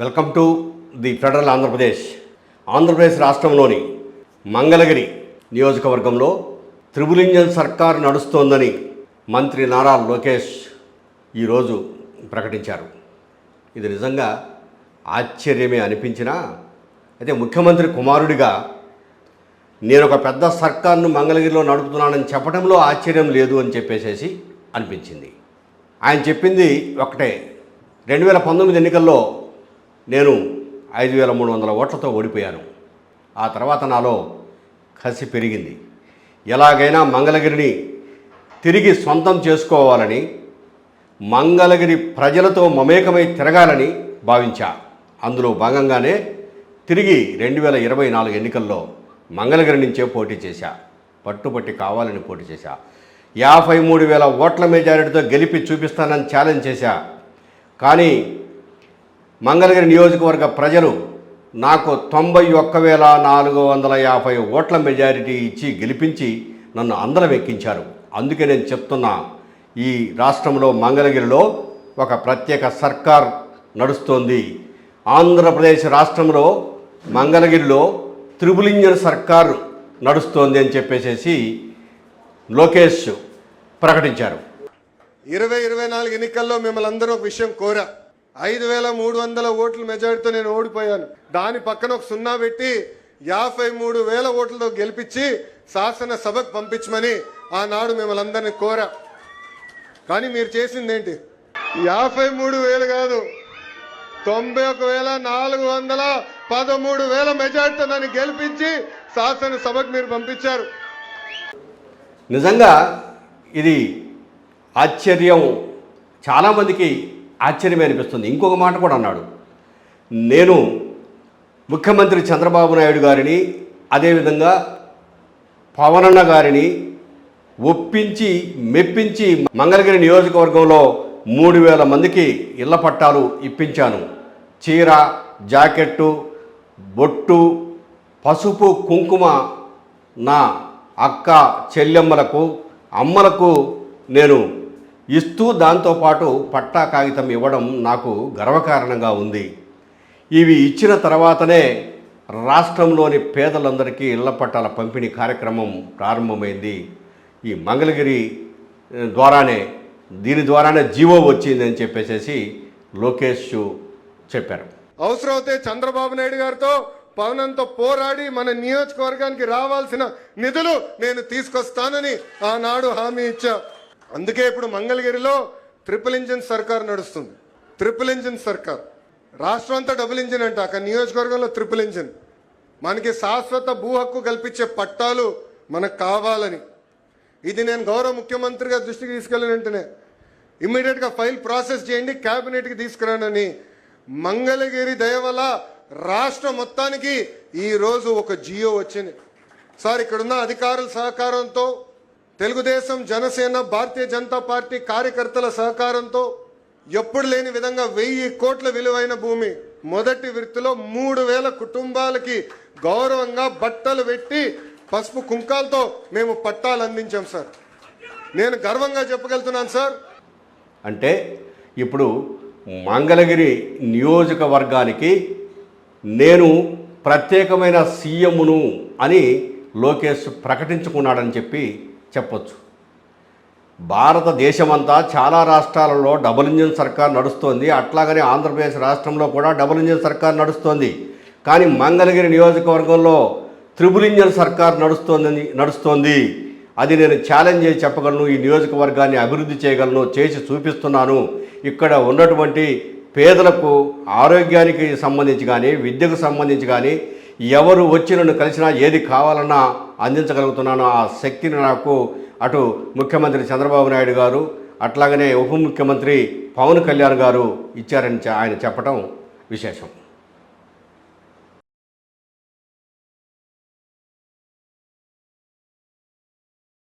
Welcome to the Federal Andhra Pradesh. Andhra Pradesh రాష్ట్రంలోని మంగళగిరి నియోజకవర్గంలో triple engine సర్కార్ నడుస్తోందని మంత్రి నారా లోకేష్ ఈరోజు ప్రకటించారు. ఇది నిజంగా ఆశ్చర్యమే అనిపించినా అయితే ముఖ్యమంత్రి కుమారుడిగా నేను ఒక పెద్ద సర్కార్ను మంగళగిరిలో నడుపుతున్నానని చెప్పడంలో ఆశ్చర్యం లేదు అని చెప్పేసేసి అనిపించింది. ఆయన చెప్పింది ఒకటే రెండు వేల పంతొమ్మిది ఎన్నికల్లో నేను ఐదు వేల మూడు వందల ఓట్లతో ఓడిపోయాను. ఆ తర్వాత నాలో కసి పెరిగింది. ఎలాగైనా మంగళగిరిని తిరిగి సొంతం చేసుకోవాలని మంగళగిరి ప్రజలతో మమేకమై తిరగాలని భావించా. అందులో భాగంగానే తిరిగి రెండు వేల ఇరవై నాలుగు ఎన్నికల్లో మంగళగిరి నుంచే పోటీ చేశా. పట్టుబట్టి కావాలని పోటీ చేశా. యాభై మూడు వేల ఓట్ల మెజారిటీతో గెలిపి చూపిస్తానని ఛాలెంజ్ చేశా. కానీ మంగళగిరి నియోజకవర్గ ప్రజలు నాకు తొంభై ఒక్క వేల నాలుగు వందల యాభై ఓట్ల మెజారిటీ ఇచ్చి గెలిపించి నన్ను అందలం ఎక్కించారు అందుకే నేను చెప్తున్నా ఈ రాష్ట్రంలో మంగళగిరిలో ఒక ప్రత్యేక సర్కార్ నడుస్తోంది. ఆంధ్రప్రదేశ్ రాష్ట్రంలో మంగళగిరిలో త్రిబుల్ ఇంజన్ సర్కార్ నడుస్తోంది అని చెప్పేసేసి లోకేష్ ప్రకటించారు. ఇరవై ఇరవై నాలుగు ఎన్నికల్లో మిమ్మల్ని అందరూ ఒక విషయం కోరా. ఐదు వేల మూడు వందల ఓట్ల మెజారిటీతో నేను ఓడిపోయాను. దాని పక్కన ఒక సున్నా పెట్టి యాభై మూడు వేల ఓట్లతో గెలిపించి శాసనసభకు పంపించమని ఆనాడు మిమ్మల్ని అందరినీ కోరా. కానీ మీరు చేసింది ఏంటి యాభై మూడు వేలు కాదు తొంభై ఒక వేల నాలుగు వందల పదమూడు వేల మెజార్టీతో నన్ను గెలిపించి శాసనసభకు మీరు పంపించారు. నిజంగా ఇది ఆశ్చర్యం. చాలామందికి ఆశ్చర్యమే అనిపిస్తుంది. ఇంకొక మాట కూడా అన్నాడు. నేను ముఖ్యమంత్రి చంద్రబాబు నాయుడు గారిని అదేవిధంగా పవనన్న గారిని ఒప్పించి మెప్పించి మంగళగిరి నియోజకవర్గంలో మూడు వేల మందికి ఇళ్ళ పట్టాలు ఇప్పించాను. చీర జాకెట్టు బొట్టు పసుపు కుంకుమ నా అక్క చెల్లెమ్మలకు అమ్మలకు నేను ఇస్తూ దాంతోపాటు పట్టా కాగితం ఇవ్వడం నాకు గర్వకారణంగా ఉంది. ఇవి ఇచ్చిన తర్వాతనే రాష్ట్రంలోని పేదలందరికీ ఇళ్ళ పట్టాల పంపిణీ కార్యక్రమం ప్రారంభమైంది. ఈ మంగళగిరి ద్వారానే దీని ద్వారానే జీవో వచ్చిందని చెప్పేసేసి లోకేష్ చెప్పారు. అవసరమైతే చంద్రబాబు నాయుడు గారితో పవనంతో పోరాడి మన నియోజకవర్గానికి రావాల్సిన నిధులు నేను తీసుకొస్తానని ఆనాడు హామీ ఇచ్చా. అందుకే ఇప్పుడు మంగళగిరిలో ట్రిపుల్ ఇంజిన్ సర్కార్ నడుస్తుంది. ట్రిపుల్ ఇంజిన్ సర్కార్. రాష్ట్రం అంతా డబుల్ ఇంజిన్ అంట. అక్కడ నియోజకవర్గంలో ట్రిపుల్ ఇంజిన్. మనకి శాశ్వత భూ హక్కు కల్పించే పట్టాలు మనకు కావాలని. ఇది నేను గౌరవ ముఖ్యమంత్రిగా దృష్టికి తీసుకెళ్ళిన వెంటనే. ఇమ్మీడియట్గా ఫైల్ ప్రాసెస్ చేయండి క్యాబినెట్కి తీసుకురానని. మంగళగిరి దయ వల్ల మొత్తానికి ఈ రోజు ఒక జియో వచ్చింది. సార్ ఇక్కడున్న అధికారుల సహకారంతో తెలుగుదేశం జనసేన భారతీయ జనతా పార్టీ కార్యకర్తల సహకారంతో ఎప్పుడు లేని విధంగా వెయ్యి కోట్ల విలువైన భూమి మొదటి వృత్తిలో మూడు వేల కుటుంబాలకి గౌరవంగా బట్టలు పెట్టి పసుపు కుంకాలతో మేము పట్టాలు అందించాం సార్. నేను గర్వంగా చెప్పగలుగుతున్నాను సార్. అంటే ఇప్పుడు మంగళగిరి నియోజకవర్గానికి నేను ప్రత్యేకమైన సీఎంను అని లోకేష్ ప్రకటించుకున్నాడని చెప్పి చెప్పొచ్చు. భారతదేశమంతా చాలా రాష్ట్రాలలో డబుల్ ఇంజిన్ సర్కార్ నడుస్తోంది. అట్లాగనే ఆంధ్రప్రదేశ్ రాష్ట్రంలో కూడా డబుల్ ఇంజిన్ సర్కార్ నడుస్తోంది. కానీ మంగళగిరి నియోజకవర్గంలో త్రిబుల్ ఇంజిన్ సర్కార్ నడుస్తోందని నడుస్తోంది. అది నేను ఛాలెంజ్ చేసి చెప్పగలను ఈ నియోజకవర్గాన్ని అభివృద్ధి చేయగలను చేసి చూపిస్తున్నాను. ఇక్కడ ఉన్నటువంటి పేదలకు ఆరోగ్యానికి సంబంధించి కానీ విద్యకు సంబంధించి కానీ ఎవరు వచ్చి నన్ను కలిసినా ఏది కావాలన్నా అందించగలుగుతున్నాను. ఆ శక్తిని నాకు అటు ముఖ్యమంత్రి చంద్రబాబు నాయుడు గారు అట్లాగనే ఉప ముఖ్యమంత్రి పవన్ కళ్యాణ్ గారు ఇచ్చారని ఆయన చెప్పడం విశేషం.